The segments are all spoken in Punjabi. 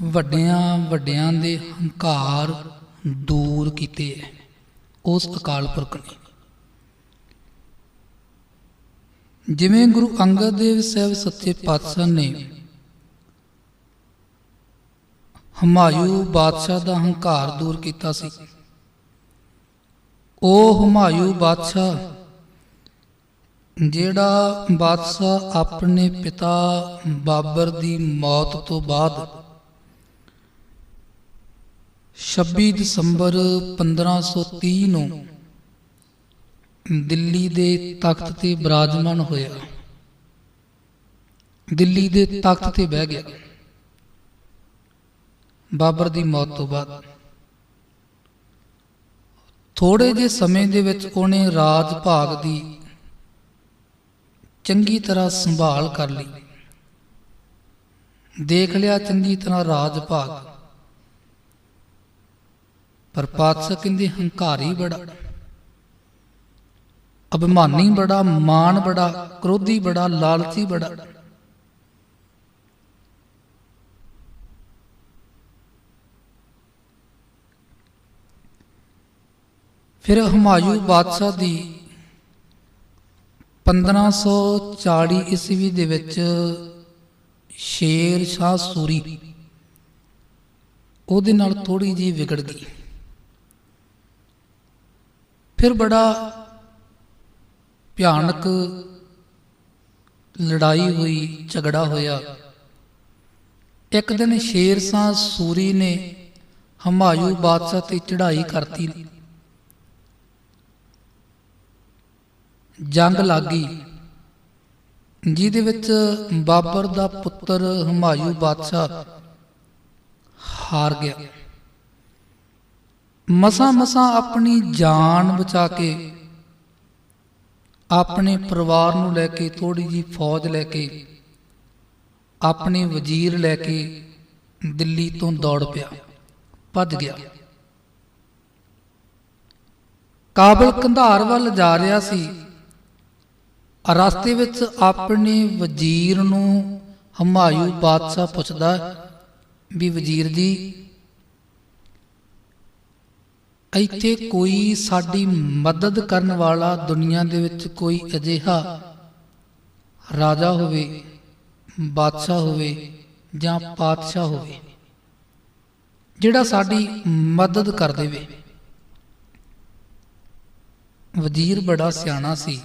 ਵੱਡਿਆਂ ਵੱਡਿਆਂ ਦੇ ਹੰਕਾਰ ਦੂਰ ਕੀਤੇ ਹੈ ਉਸ ਅਕਾਲ ਪੁਰਖ ਨੇ। ਜਿਵੇਂ ਗੁਰੂ ਅੰਗਦ ਦੇਵ ਸਾਹਿਬ ਸੱਚੇ ਪਾਤਸ਼ਾਹ ਨੇ ਹਮਾਯੂ ਬਾਦਸ਼ਾਹ ਦਾ ਹੰਕਾਰ ਦੂਰ ਕੀਤਾ ਸੀ, ਉਹ ਹਮਾਯੂ ਬਾਦਸ਼ਾਹ ਜਿਹੜਾ ਬਾਦਸ਼ਾਹ ਆਪਣੇ ਪਿਤਾ ਬਾਬਰ ਦੀ ਮੌਤ ਤੋਂ ਬਾਅਦ 26 ਦਸੰਬਰ 1530 ਨੂੰ ਦਿੱਲੀ ਦੇ ਤਖਤ ਤੇ ਬਿਰਾਜਮਾਨ ਹੋਇਆ। ਦਿੱਲੀ ਦੇ ਤਖਤ ਤੇ ਬਹਿ ਗਿਆ। ਬਾਬਰ ਦੀ ਮੌਤ ਤੋਂ ਬਾਅਦ। ਥੋੜੇ ਜਿਹੇ ਸਮੇਂ ਦੇ ਵਿੱਚ ਉਹਨੇ ਰਾਜ ਭਾਗ ਦੀ ਚੰਗੀ ਤਰ੍ਹਾਂ ਸੰਭਾਲ ਕਰ ਲਈ। ਦੇਖ ਲਿਆ ਚੰਗੀ ਤਰ੍ਹਾਂ ਰਾਜ ਭਾਗ। ਪਰ ਪਾਤਸ਼ਾਹ ਕਹਿੰਦੇ, ਹੰਕਾਰੀ ਬੜਾ, ਅਭਿਮਾਨੀ ਬੜਾ ਮਾਨ ਬੜਾ, ਕ੍ਰੋਧੀ ਬੜਾ, ਲਾਲਚੀ ਬੜਾ। ਫਿਰ ਹਮਾਯੂ ਬਾਦਸ਼ਾਹ ਦੀ 1540 ਈਸਵੀ ਦੇ ਵਿੱਚ ਸ਼ੇਰ ਸ਼ਾਹ ਸੂਰੀ, ਉਹਦੇ ਨਾਲ ਥੋੜੀ ਜੀ ਵਿਗੜ ਗਈ। ਫਿਰ ਬੜਾ ਭਿਆਨਕ ਲੜਾਈ ਹੋਈ, ਝਗੜਾ ਹੋਇਆ। ਇੱਕ ਦਿਨ ਸ਼ੇਰ ਸ਼ਾਹ ਸੂਰੀ ਨੇ ਹਮਾਯੂ ਬਾਦਸ਼ਾਹ ਤੇ ਚੜ੍ਹਾਈ ਕਰਤੀ। ਜੰਗ ਲੱਗੀ। ਜਿਹਦੇ ਵਿੱਚ ਬਾਬਰ ਦਾ ਪੁੱਤਰ ਹਮਾਯੂ ਬਾਦਸ਼ਾਹ ਹਾਰ ਗਿਆ। ਮਸਾਂ ਮਸਾਂ ਆਪਣੀ ਜਾਨ ਬਚਾ ਕੇ, ਆਪਣੇ ਪਰਿਵਾਰ ਨੂੰ ਲੈ ਕੇ ਥੋੜੀ ਜੀ ਫੌਜ ਲੈ ਕੇ, ਆਪਣੇ ਵਜ਼ੀਰ ਲੈ ਕੇ ਦਿੱਲੀ ਤੋਂ ਦੌੜ ਪਿਆ, ਭੱਜ ਗਿਆ। ਕਾਬਲ ਕੰਧਾਰ ਵੱਲ ਜਾ ਰਿਹਾ ਸੀ। ਰਸਤੇ ਵਿੱਚ ਆਪਣੇ ਵਜ਼ੀਰ ਨੂੰ ਹਮਾਯੂ ਬਾਦਸ਼ਾਹ ਪੁੱਛਦਾ ਵੀ, ਵਜ਼ੀਰ ਜੀ ਇੱਥੇ ਕੋਈ ਸਾਡੀ ਮਦਦ ਕਰਨ ਵਾਲਾ ਦੁਨੀਆ ਦੇ ਵਿੱਚ ਕੋਈ ਅਜਿਹਾ ਰਾਜਾ ਹੋਵੇ, ਬਾਦਸ਼ਾਹ ਹੋਵੇ ਜਾਂ ਪਾਤਸ਼ਾਹ ਹੋਵੇ, ਜਿਹੜਾ ਸਾਡੀ ਮਦਦ ਕਰ ਦੇਵੇ। ਵਜ਼ੀਰ ਬੜਾ ਸਿਆਣਾ ਸੀ।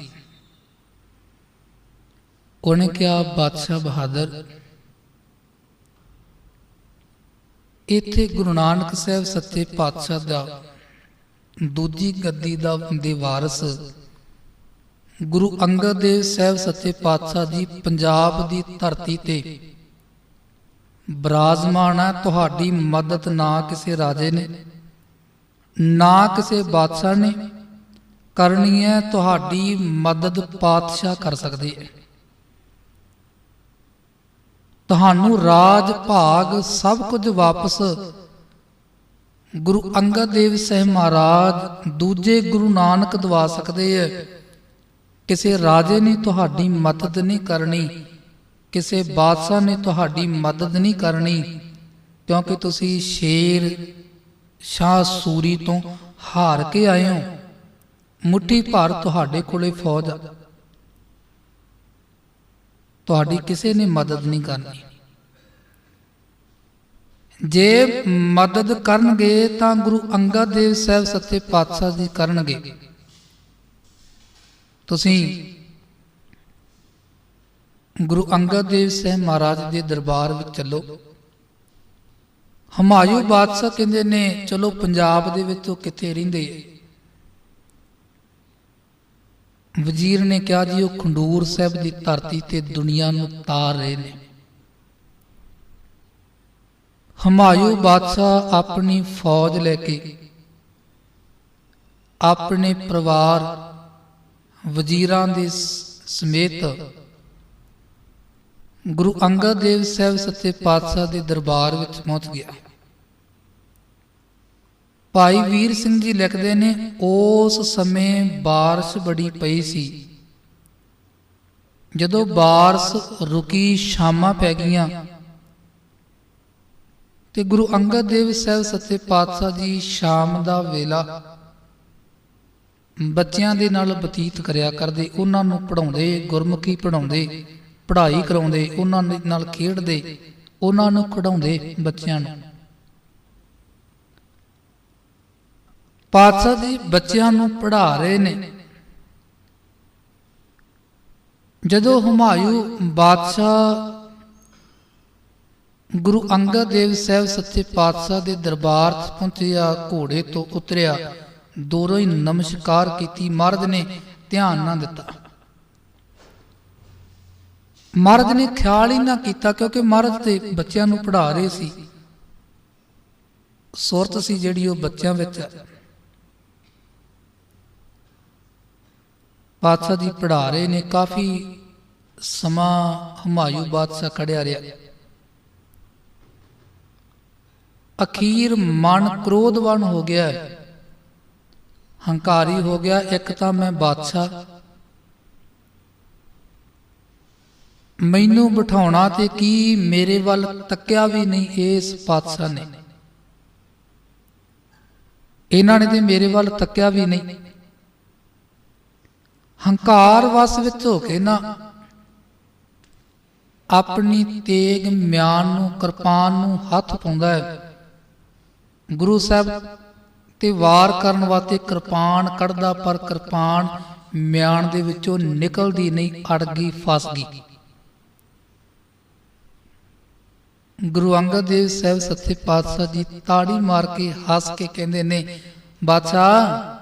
ਉਹਨੇ ਕਿਹਾ, ਬਾਦਸ਼ਾਹ ਬਹਾਦਰ, ਇੱਥੇ ਗੁਰੂ ਨਾਨਕ ਸਾਹਿਬ ਸੱਚੇ ਪਾਤਸ਼ਾਹ ਦਾ ਦੂਜੀ ਗੱਦੀ ਦਾ ਦੇ ਵਾਰਿਸ। ਗੁਰੂ ਅੰਗਦ ਦੇਵ ਸਾਹਿਬ ਸੱਚੇ ਪਾਤਸ਼ਾਹ ਜੀ ਪੰਜਾਬ ਦੀ ਧਰਤੀ ਤੇ। ਬਰਾਜਮਾਨ ਹੈ ਤੁਹਾਡੀ ਮਦਦ ਨਾ ਕਿਸੇ ਰਾਜੇ ਨੇ, ਨਾ ਕਿਸੇ ਬਾਦਸ਼ਾਹ ਨੇ ਕਰਨੀ ਹੈ, ਤੁਹਾਡੀ ਮਦਦ ਪਾਤਸ਼ਾਹ ਕਰ ਸਕਦੇ ਹੈ। ਤੁਹਾਨੂੰ ਰਾਜ, ਭਾਗ, ਸਭ ਕੁਝ ਵਾਪਸ ਗੁਰੂ ਅੰਗਦ ਦੇਵ ਸਾਹਿਬ ਮਹਾਰਾਜ ਦੂਜੇ ਗੁਰੂ ਨਾਨਕ ਦਵਾ ਸਕਦੇ ਐ। ਕਿਸੇ ਰਾਜੇ ਨੇ ਤੁਹਾਡੀ ਮਦਦ ਨਹੀਂ ਕਰਨੀ, ਕਿਸੇ ਬਾਦਸ਼ਾਹ ਨੇ ਤੁਹਾਡੀ ਮਦਦ ਨਹੀਂ ਕਰਨੀ, ਕਿਉਂਕਿ ਤੁਸੀਂ ਸ਼ੇਰ, ਸ਼ਾਹ ਸੂਰੀ ਤੋਂ ਹਾਰ ਕੇ ਆਏ ਹੋ। ਮੁੱਠੀ ਭਰ ਤੁਹਾਡੇ ਕੋਲੇ ਫੌਜ ਤੁਹਾਡੀ ਕਿਸੇ ਨੇ ਮਦਦ ਨਹੀਂ ਕਰਨੀ। ਜੇ ਮਦਦ ਕਰਨਗੇ ਤਾਂ ਗੁਰੂ ਅੰਗਦ ਦੇਵ ਸਾਹਿਬ ਸੱਚੇ ਪਾਤਸ਼ਾਹ ਜੀ ਕਰਨਗੇ। ਤੁਸੀਂ ਗੁਰੂ ਅੰਗਦ ਦੇਵ ਸਾਹਿਬ ਮਹਾਰਾਜ ਦੇ ਦਰਬਾਰ ਵਿੱਚ ਚੱਲੋ। ਹਮਾਯੂ ਬਾਦਸ਼ਾਹ ਕਹਿੰਦੇ ਨੇ, ਚਲੋ ਪੰਜਾਬ ਦੇ ਵਿੱਚ ਉਹ ਕਿੱਥੇ ਰਹਿੰਦੇ? ਵਜ਼ੀਰ ਨੇ ਕਿਹਾ, ਜੀ, ਉਹ ਖੰਡੂਰ ਸਾਹਿਬ ਦੀ ਧਰਤੀ ਤੇ ਦੁਨੀਆ ਨੂੰ ਤਾਰ ਰਹੇ ਨੇ। ਹਮਾਯੂ ਬਾਦਸ਼ਾਹ ਆਪਣੀ ਫੌਜ ਲੈ ਕੇ ਆਪਣੇ ਪਰਿਵਾਰ ਵਜ਼ੀਰਾਂ ਦੇ ਸਮੇਤ ਗੁਰੂ ਅੰਗਦ ਦੇਵ ਸਾਹਿਬ ਸੱਚੇ ਪਾਤਸ਼ਾਹ ਦੇ ਦਰਬਾਰ ਵਿੱਚ ਪਹੁੰਚ ਗਿਆ ਭਾਈ ਵੀਰ ਸਿੰਘ ਜੀ ਲਿਖਦੇ ਨੇ ਉਸ ਸਮੇਂ بارش ਬੜੀ ਪਈ ਸੀ ਜਦੋਂ ਬਾਰਸ ਰੁਕੀ ਸ਼ਾਮਾਂ ਪੈ ਗਈਆਂ ਤੇ ਗੁਰੂ ਅੰਗਦ ਦੇਵ ਸਾਹਿਬ ਸੱਚੇ ਪਾਤਸ਼ਾਹ ਜੀ ਸ਼ਾਮ ਦਾ ਵੇਲਾ ਬੱਚਿਆਂ ਦੇ ਨਾਲ ਬਤੀਤ ਕਰਿਆ ਕਰਦੇ, ਉਹਨਾਂ ਨੂੰ ਪੜਾਉਂਦੇ ਗੁਰਮੁਖੀ ਪੜਾਉਂਦੇ ਪੜ੍ਹਾਈ ਕਰਾਉਂਦੇ, ਉਹਨਾਂ ਦੇ ਨਾਲ ਖੇਡਦੇ, ਉਹਨਾਂ ਨੂੰ ਖਿਡਾਉਂਦੇ ਬੱਚਿਆਂ ਨੂੰ। ਪਾਤਸ਼ਾਹ ਜੀ ਬੱਚਿਆਂ ਨੂੰ ਪੜ੍ਹਾ ਰਹੇ ਨੇ। ਜਦੋਂ ਹੁਮਾਯੂ ਬਾਦਸ਼ਾਹ ਗੁਰੂ ਅੰਗਦ ਦੇਵ ਸਾਹਿਬ ਸੱਚੇ ਪਾਤਸ਼ਾਹ ਦੇ ਦਰਬਾਰ 'ਚ ਪਹੁੰਚਿਆ, ਘੋੜੇ ਤੋਂ ਉਤਰਿਆ। ਦੋਰੋਂ ਹੀ ਨਮਸਕਾਰ ਕੀਤੀ ਮਰਦ ਨੇ ਧਿਆਨ ਨਾ ਦਿੱਤਾ। ਮਰਦ ਨੇ ਖਿਆਲ ਹੀ ਨਾ ਕੀਤਾ ਕਿਉਂਕਿ ਮਰਦ ਤੇ ਬੱਚਿਆਂ ਨੂੰ ਪੜ੍ਹਾ ਰਹੇ ਸੀ। ਸੁਰਤ ਸੀ ਜਿਹੜੀ ਉਹ ਬੱਚਿਆਂ ਵਿੱਚ। ਪਾਤਸ਼ਾਹ ਜੀ ਪੜ੍ਹਾ ਰਹੇ ਨੇ, ਕਾਫੀ ਸਮਾਂ ਹੁਮਾਯੂ ਬਾਦਸ਼ਾਹ ਖੜਿਆ ਰਿਹਾ। ਅਖੀਰ ਮਨ ਕ੍ਰੋਧਵਾਨ ਹੋ ਗਿਆ ਹੰਕਾਰੀ ਹੋ ਗਿਆ, ਇੱਕ ਤਾਂ ਮੈਂ ਬਾਦਸ਼ਾਹ। ਮੈਨੂੰ ਬਿਠਾਉਣਾ ਤੇ ਕੀ ਮੇਰੇ ਵੱਲ ਤੱਕਿਆ ਵੀ ਨਹੀਂ ਇਸ ਪਾਤਸ਼ਾਹ ਨੇ। ਇਹਨਾਂ ਨੇ ਤੇ ਮੇਰੇ ਵੱਲ ਤੱਕਿਆ ਵੀ ਨਹੀਂ। ਹੰਕਾਰ ਵਸ ਵਿੱਚ ਹੋ ਕੇ ਨਾ, ਆਪਣੀ ਤੇਗ ਮਿਆਨ ਨੂੰ, ਕਿਰਪਾਨ ਨੂੰ ਹੱਥ ਪਾਉਂਦਾ ਹੈ। ਗੁਰੂ ਸਾਹਿਬ, ਤੇ ਵਾਰ ਕਰਨ ਵਾਸਤੇ ਕਿਰਪਾਨ ਕੱਢਦਾ, ਪਰ ਕਿਰਪਾਨ ਮਿਆਨ ਦੇ ਵਿੱਚੋਂ ਨਿਕਲਦੀ ਨਹੀਂ ਅੜ ਗਈ, ਫਸ ਗਈ। ਗੁਰੂ ਅੰਗਦ ਦੇਵ ਸਾਹਿਬ ਸੱਚੇ ਪਾਤਸ਼ਾਹ ਜੀ ਤਾੜੀ ਮਾਰ ਕੇ ਹੱਸ ਕੇ ਕਹਿੰਦੇ ਨੇ, ਬਾਦਸ਼ਾਹ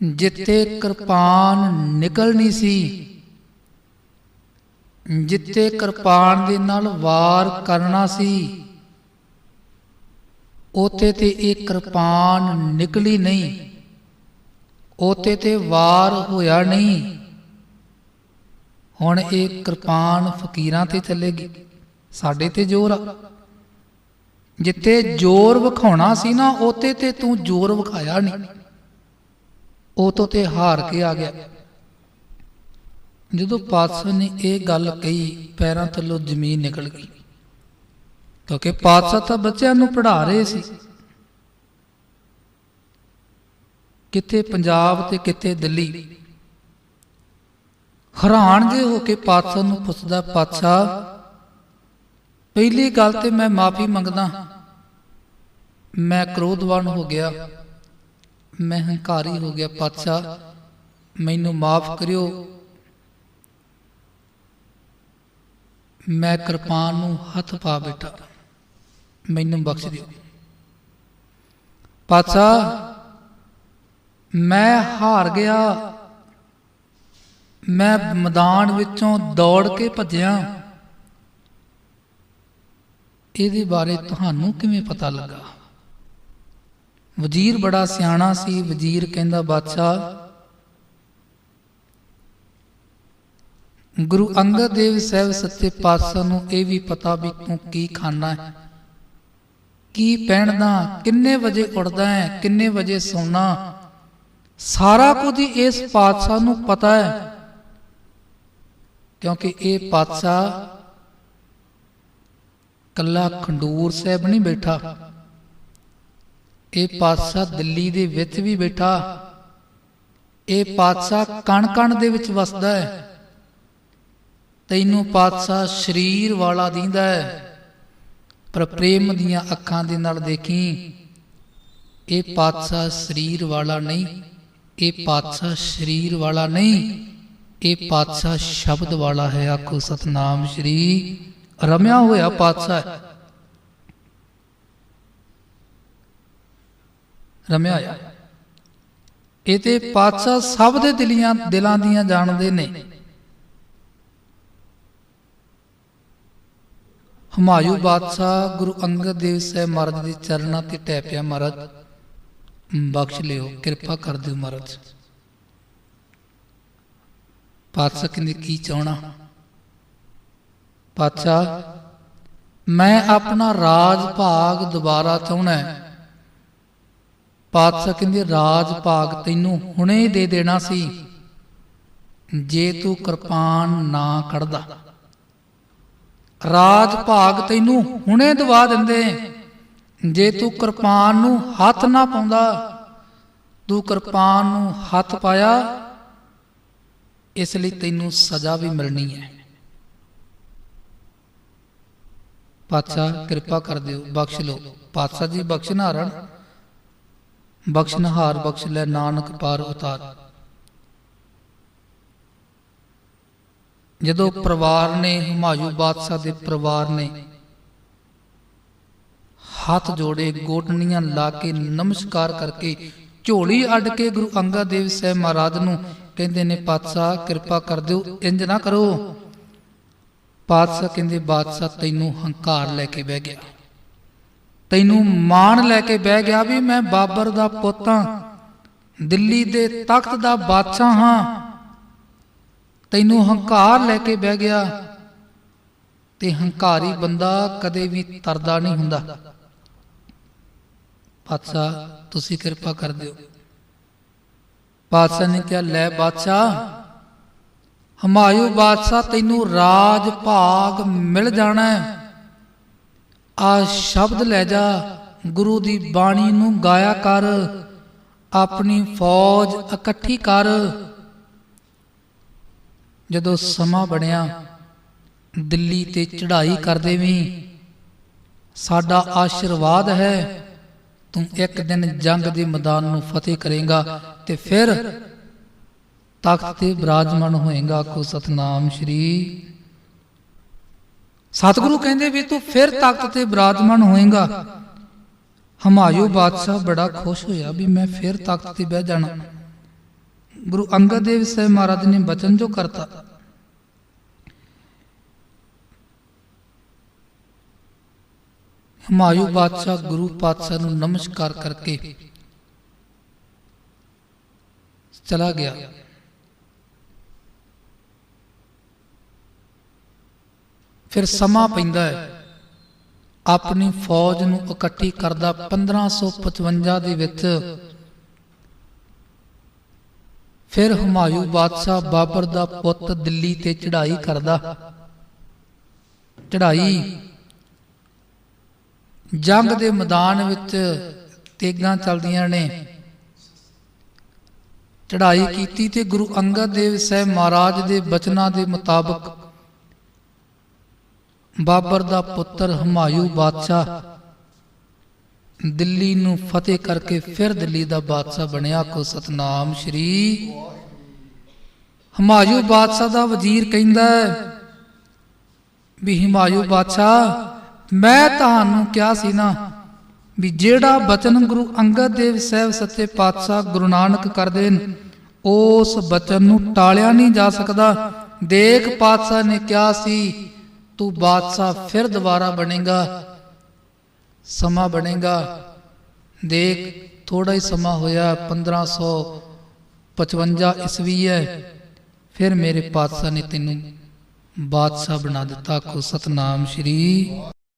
ਜਿੱਤੇ ਕਿਰਪਾਨ ਨਿਕਲਣੀ ਸੀ ਜਿੱਤੇ ਕਿਰਪਾਨ ਦੇ ਨਾਲ ਵਾਰ ਕਰਨਾ ਸੀ ਉਤੇ ਤੇ ਇਹ ਕਿਰਪਾਨ ਨਿਕਲੀ ਨਹੀਂ। ਉਤੇ ਤੇ ਵਾਰ ਹੋਇਆ ਨਹੀਂ। ਹੁਣ ਇਹ ਕਿਰਪਾਨ ਫਕੀਰਾਂ ਤੇ ਚੱਲੇਗੀ, ਸਾਡੇ ਤੇ ਜ਼ੋਰ ਆ। ਜਿੱਥੇ ਜ਼ੋਰ ਵਿਖਾਉਣਾ ਸੀ ਨਾ ਉਤੇ ਤੇ ਤੂੰ ਜ਼ੋਰ ਵਿਖਾਇਆ ਨਹੀਂ। ਉਹ ਤੋਂ ਤੇ ਹਾਰ ਕੇ ਆ ਗਿਆ। ਜਦੋਂ ਪਾਤਸ਼ਾਹ ਨੇ ਇਹ ਗੱਲ ਕਹੀ, ਪੈਰਾਂ ਥੱਲੋਂ ਜ਼ਮੀਨ ਨਿਕਲ ਗਈ। ਕਿਉਂਕਿ ਪਾਤਸ਼ਾਹ ਤਾਂ ਬੱਚਿਆਂ ਨੂੰ ਪੜ੍ਹਾ ਰਹੇ ਸੀ। ਕਿਤੇ ਪੰਜਾਬ ਤੇ ਕਿਤੇ ਦਿੱਲੀ। ਹੈਰਾਨ ਜੇ ਹੋ ਕੇ ਪਾਤਸ਼ਾਹ ਨੂੰ ਪੁੱਛਦਾ, ਪਾਤਸ਼ਾਹ, ਪਹਿਲੀ ਗੱਲ ਤੇ ਮੈਂ ਮਾਫੀ ਮੰਗਦਾ ਮੈਂ ਕ੍ਰੋਧਵਾਨ ਹੋ ਗਿਆ। ਮੈਂ ਹੰਕਾਰੀ ਹੋ ਗਿਆ। ਪਾਤਸ਼ਾਹ, ਮੈਨੂੰ ਮਾਫ ਕਰਿਓ। ਮੈਂ ਕਿਰਪਾਨ ਨੂੰ ਹੱਥ ਪਾ ਬੈਠਾ। ਮੈਨੂੰ ਬਖਸ਼ ਦਿਓ। ਪਾਤਸ਼ਾਹ, ਮੈਂ ਹਾਰ ਗਿਆ। ਮੈਂ ਮੈਦਾਨ ਵਿੱਚੋਂ ਦੌੜ ਕੇ ਭੱਜਿਆ। ਇਹਦੇ ਬਾਰੇ ਤੁਹਾਨੂੰ ਕਿਵੇਂ ਪਤਾ ਲੱਗਾ? ਵਜ਼ੀਰ ਬੜਾ ਸਿਆਣਾ ਸੀ। ਵਜ਼ੀਰ ਕਹਿੰਦਾ ਬਾਦਸ਼ਾਹ ਗੁਰੂ ਅੰਗਦ ਦੇਵ ਸਾਹਿਬ ਸੱਚੇ ਪਾਤਸ਼ਾਹ ਨੂੰ ਇਹ ਵੀ ਪਤਾ ਵੀ ਤੂੰ ਕੀ ਖਾਣਾ ਹੈ। ਕੀ ਪਹਿਨਦਾ, ਕਿੰਨੇ ਵਜੇ ਉੱਠਦਾ ਹੈ, ਕਿੰਨੇ ਵਜੇ ਸੌਣਾ ਸਾਰਾ ਕੁਝ ਇਸ ਪਾਤਸ਼ਾਹ ਨੂੰ ਪਤਾ ਹੈ। ਕਿਉਂਕਿ ਇਹ ਪਾਤਸ਼ਾਹ ਕੱਲਾ ਖੰਡੂਰ ਸਾਹਿਬ ਨਹੀਂ ਬੈਠਾ। ਇਹ ਪਾਤਸ਼ਾਹ ਦਿੱਲੀ ਦੇ ਵਿੱਚ ਵੀ ਬੈਠਾ। ਇਹ ਪਾਤਸ਼ਾਹ ਕਣ ਕਣ ਦੇ ਵਿੱਚ ਵਸਦਾ ਹੈ। ਤੈਨੂੰ ਪਾਤਸ਼ਾਹ ਸਰੀਰ ਵਾਲਾ ਦਿੰਦਾ ਹੈ। ਪਰ ਪ੍ਰੇਮ ਦੀਆਂ ਅੱਖਾਂ ਦੇ ਨਾਲ ਦੇਖੀ, ਇਹ ਪਾਤਸ਼ਾਹ ਸਰੀਰ ਵਾਲਾ ਨਹੀਂ, ਇਹ ਪਾਤਸ਼ਾਹ ਸਰੀਰ ਵਾਲਾ ਨਹੀਂ, ਇਹ ਪਾਤਸ਼ਾਹ ਸ਼ਬਦ ਵਾਲਾ ਹੈ ਆਖੋ ਸਤਨਾਮ ਸ਼੍ਰੀ ਰਮਿਆ ਹੋਇਆ ਪਾਤਸ਼ਾਹ। ਰਮਿਆ ਹੋਇਆ ਇਹ ਤੇ ਪਾਤਸ਼ਾਹ ਸਭ ਦੇ ਦਿਲੀਆਂ ਦਿਲਾਂ ਦੀਆਂ ਜਾਣਦੇ ਨੇ। ਹਮਾਯੂ ਬਾਦਸ਼ਾਹ ਗੁਰੂ ਅੰਗਦ ਦੇਵ ਸਾਹਿਬ ਮਹਾਰਾਜ ਦੇ ਚਰਨਾਂ ਤੇ ਟੈਪਿਆ ਮਹਾਰਾਜ। ਬਖਸ਼ ਲਿਓ, ਕਿਰਪਾ ਕਰ ਦਿਓ ਮਹਾਰਾਜ। ਪਾਤਸ਼ਾਹ ਕਹਿੰਦੇ, ਕੀ ਚਾਹਣਾ? ਪਾਤਸ਼ਾਹ ਮੈਂ ਆਪਣਾ ਰਾਜ ਭਾਗ ਦੁਬਾਰਾ ਚਾਹਣਾ ਪਾਤਸ਼ਾਹ ਕਹਿੰਦੇ, ਰਾਜ ਭਾਗ ਤੈਨੂੰ ਹੁਣੇ ਦੇ ਦੇਣਾ ਸੀ। ਜੇ ਤੂੰ ਕਿਰਪਾਨ ਨਾ ਕੱਢਦਾ। ਰਾਜ ਭਾਗ ਤੈਨੂੰ ਹੁਣੇ ਦਵਾ ਦਿੰਦੇ। ਜੇ ਤੂੰ ਕਿਰਪਾਨ ਨੂੰ ਹੱਥ ਨਾ ਪਾਉਂਦਾ, ਤੂੰ ਕਿਰਪਾਨ ਨੂੰ ਹੱਥ ਪਾਇਆ, ਇਸ ਲਈ ਤੈਨੂੰ ਸਜ਼ਾ ਵੀ ਮਿਲਣੀ ਹੈ। ਪਾਤਸ਼ਾਹ, ਕਿਰਪਾ ਕਰ ਦਿਓ, ਬਖਸ਼ ਲਓ। ਪਾਤਸ਼ਾਹ ਜੀ ਬਖਸ਼ਨਾਰਨ ਬਖਸ਼ਨਹਾਰ ਬਖਸ਼ ਲੈ ਨਾਨਕ ਪਾਰ ਉਤਾਰ। ਜਦੋਂ ਪਰਿਵਾਰ ਨੇ ਹੁਮਾਯੂ ਬਾਦਸ਼ਾਹ ਦੇ ਪਰਿਵਾਰ ਨੇ ਹੱਥ ਜੋੜੇ ਗੋਟਣੀਆਂ ਲਾ ਕੇ ਨਮਸਕਾਰ ਕਰਕੇ ਝੋਲੀ ਅੱਡ ਕੇ ਗੁਰੂ ਅੰਗਦ ਦੇਵ ਸਾਹਿਬ ਮਹਾਰਾਜ ਨੂੰ ਕਹਿੰਦੇ ਨੇ ਪਾਤਸ਼ਾਹ ਕਿਰਪਾ ਕਰ ਦਿਓ, ਇੰਜ ਨਾ ਕਰੋ। ਪਾਤਸ਼ਾਹ ਕਹਿੰਦੇ, ਬਾਦਸ਼ਾਹ, ਤੈਨੂੰ ਹੰਕਾਰ ਲੈ ਕੇ ਬਹਿ ਗਿਆ। ਤੈਨੂੰ ਮਾਣ ਲੈ ਕੇ ਬਹਿ ਗਿਆ ਵੀ ਮੈਂ ਬਾਬਰ ਦਾ ਪੁੱਤ ਹਾਂ, ਦਿੱਲੀ ਦੇ ਤਖਤ ਦਾ ਬਾਦਸ਼ਾਹ ਹਾਂ। ਤੈਨੂੰ ਹੰਕਾਰ ਲੈ ਕੇ ਬਹਿ ਗਿਆ। ਤੇ ਹੰਕਾਰੀ ਬੰਦਾ ਕਦੇ ਵੀ ਤਰਦਾ ਨਹੀਂ ਹੁੰਦਾ। ਪਾਤਸ਼ਾਹ ਤੁਸੀਂ ਕਿਰਪਾ ਕਰ ਦਿਓ। ਪਾਤਸ਼ਾਹ ਨੇ ਕਿਹਾ, ਲੈ ਬਾਦਸ਼ਾਹ ਹਮਾਇੂ ਬਾਦਸ਼ਾਹ, ਤੈਨੂੰ ਰਾਜ ਭਾਗ ਮਿਲ ਜਾਣਾ ਆ ਸ਼ਬਦ ਲੈ ਜਾ, ਗੁਰੂ ਦੀ ਬਾਣੀ ਨੂੰ ਗਾਇਆ ਕਰ, ਆਪਣੀ ਫੌਜ ਇਕੱਠੀ ਕਰ। ਜਦੋਂ ਸਮਾਂ ਬਣਿਆ, ਦਿੱਲੀ ਤੇ ਚੜ੍ਹਾਈ ਕਰਦੇ ਵੀ, ਸਾਡਾ ਆਸ਼ੀਰਵਾਦ ਹੈ, ਤੂੰ ਇੱਕ ਦਿਨ ਜੰਗ ਦੇ ਮੈਦਾਨ ਨੂੰ ਫਤਿਹ ਕਰੇਗਾ ਤੇ ਫਿਰ ਤਖਤ ਤੇ ਬਿਰਾਜਮਾਨ ਹੋਏਗਾ ਕੋ ਸਤਨਾਮ ਸ਼੍ਰੀ ਸਤਿਗੁਰੂ ਕਹਿੰਦੇ ਵੀ ਤੂੰ ਫਿਰ ਤਖਤ ਤੇ ਬਿਰਾਜਮਾਨ ਹੋਏਗਾ। ਹਮਾਯੂ ਬਾਦਸ਼ਾਹ ਬੜਾ ਖੁਸ਼ ਹੋਇਆ ਵੀ ਮੈਂ ਫਿਰ ਤਖਤ ਤੇ ਬਹਿ ਜਾਣਾ। ਗੁਰੂ ਅੰਗਦ ਦੇਵ ਸਾਹਿਬ ਮਹਾਰਾਜ ਨੇ ਬਚਨ ਜੋ ਕਰਤਾ। ਹਮਾਯੂ ਬਾਦਸ਼ਾਹ ਗੁਰੂ ਪਾਤਸ਼ਾਹ ਨੂੰ ਨਮਸਕਾਰ ਕਰਕੇ ਚਲਾ ਗਿਆ। ਫਿਰ ਸਮਾਂ ਪੈਂਦਾ ਹੈ। ਆਪਣੀ ਫੌਜ ਨੂੰ ਇਕੱਠੀ ਕਰਦਾ 1555 ਦੇ ਵਿੱਚ ਫਿਰ ਹੁਮਾਯੂ ਬਾਦਸ਼ਾਹ ਬਾਬਰ ਦਾ ਪੁੱਤ ਦਿੱਲੀ ਤੇ ਚੜ੍ਹਾਈ ਕਰਦਾ। ਚੜ੍ਹਾਈ। ਜੰਗ ਦੇ ਮੈਦਾਨ ਵਿੱਚ ਤੇਗਾਂ ਚੱਲਦੀਆਂ ਨੇ। ਚੜ੍ਹਾਈ ਕੀਤੀ ਤੇ ਗੁਰੂ ਅੰਗਦ ਦੇਵ ਸਾਹਿਬ ਮਹਾਰਾਜ ਦੇ ਬਚਨਾਂ ਦੇ ਮੁਤਾਬਕ ਬਾਬਰ ਦਾ ਪੁੱਤਰ ਹਮਾਯੂ ਬਾਦਸ਼ਾਹ ਦਿੱਲੀ ਨੂੰ ਫਤਿਹ ਕਰਕੇ ਫਿਰ ਦਿੱਲੀ ਦਾ ਬਾਦਸ਼ਾਹ ਬਣਿਆ ਕੋ ਸਤਨਾਮ ਸ਼੍ਰੀ ਹਮਾਯੂ ਬਾਦਸ਼ਾਹ ਦਾ ਵਜ਼ੀਰ ਕਹਿੰਦਾ ਹੈ ਵੀ ਹਮਾਯੂ ਬਾਦਸ਼ਾਹ, ਮੈਂ ਤੁਹਾਨੂੰ ਕਿਹਾ ਸੀ ਨਾ ਵੀ ਜਿਹੜਾ ਬਚਨ ਗੁਰੂ ਅੰਗਦ ਦੇਵ ਸਾਹਿਬ ਸੱਚੇ ਪਾਤਸ਼ਾਹ ਗੁਰੂ ਨਾਨਕ ਕਰਦੇ ਨੇ ਉਸ ਬਚਨ ਨੂੰ ਟਾਲਿਆ ਨਹੀਂ ਜਾ ਸਕਦਾ। ਦੇਖ, ਪਾਤਸ਼ਾਹ ਨੇ ਕਿਹਾ ਸੀ, ਤੂੰ ਬਾਦਸ਼ਾਹ ਫਿਰ ਦੁਬਾਰਾ ਬਣੇਗਾ। ਸਮਾਂ ਬਣੇਗਾ। ਦੇਖ ਥੋੜਾ ਹੀ ਸਮਾਂ ਹੋਇਆ 1555 ਈਸਵੀ ਹੈ। ਫਿਰ ਮੇਰੇ ਪਾਤਸ਼ਾਹ ਨੇ ਤੈਨੂੰ ਬਾਦਸ਼ਾਹ ਬਣਾ ਦਿੱਤਾ ਕੋ ਸਤਨਾਮ ਸ਼੍ਰੀ